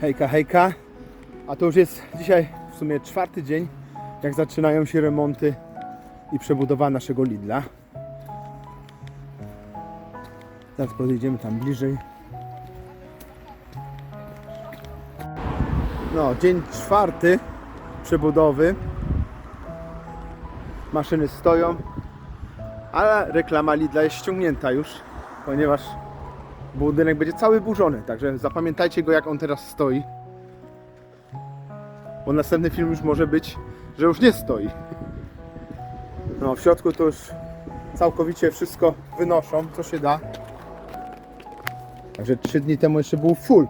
Hejka, hejka. A to już jest dzisiaj w sumie czwarty dzień, jak zaczynają się remonty i przebudowa naszego Lidla. Teraz podejdziemy tam bliżej. No, dzień czwarty przebudowy. Maszyny stoją, ale reklama Lidla jest ściągnięta już, ponieważ budynek będzie cały burzony, także zapamiętajcie go jak on teraz stoi. Bo następny film już może być, że już nie stoi. No, w środku to już całkowicie wszystko wynoszą, co się da. Także 3 dni temu jeszcze był full.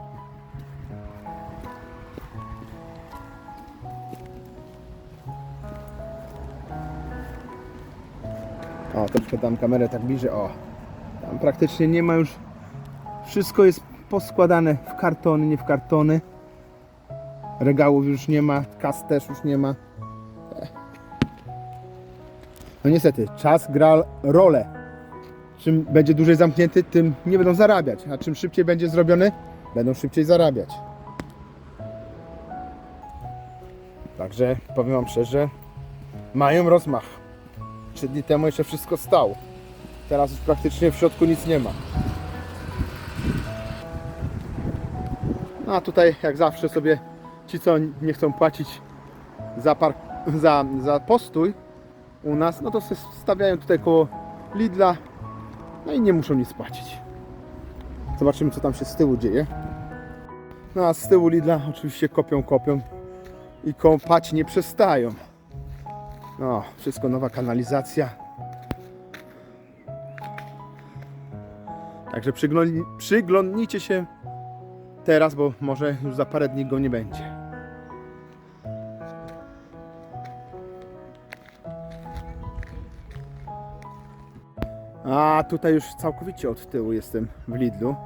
O, troszkę tam kamerę tak bliżej. O, tam praktycznie nie ma już. Wszystko jest poskładane w kartony, nie w kartony. Regałów już nie ma, kas też już nie ma. No niestety, czas gra rolę. Czym będzie dłużej zamknięty, tym nie będą zarabiać. A czym szybciej będzie zrobiony, będą szybciej zarabiać. Także powiem Wam szczerze, mają rozmach. Trzy dni temu jeszcze wszystko stało. Teraz już praktycznie w środku nic nie ma. No a tutaj jak zawsze sobie ci co nie chcą płacić za, park, za, za postój u nas, no to se stawiają tutaj koło Lidla no i nie muszą nic płacić. Zobaczymy co tam się z tyłu dzieje. No a z tyłu Lidla oczywiście kopią, kopią i kąpać nie przestają. No, wszystko nowa kanalizacja. Także przyglądni, przyglądnijcie się teraz, bo może już za parę dni go nie będzie. A tutaj już całkowicie od tyłu jestem w Lidlu,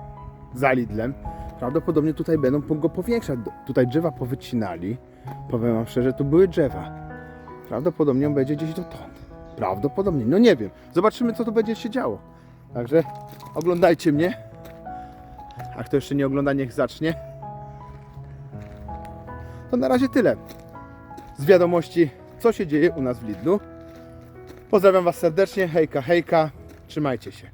za Lidlem. Prawdopodobnie tutaj będą go powiększać. Tutaj drzewa powycinali. Powiem wam szczerze, tu były drzewa. Prawdopodobnie on będzie gdzieś dotąd. Prawdopodobnie, no nie wiem. Zobaczymy co tu będzie się działo. Także oglądajcie mnie. A kto jeszcze nie ogląda, niech zacznie. To na razie tyle z wiadomości, co się dzieje u nas w Lidlu. Pozdrawiam Was serdecznie. Hejka, hejka. Trzymajcie się.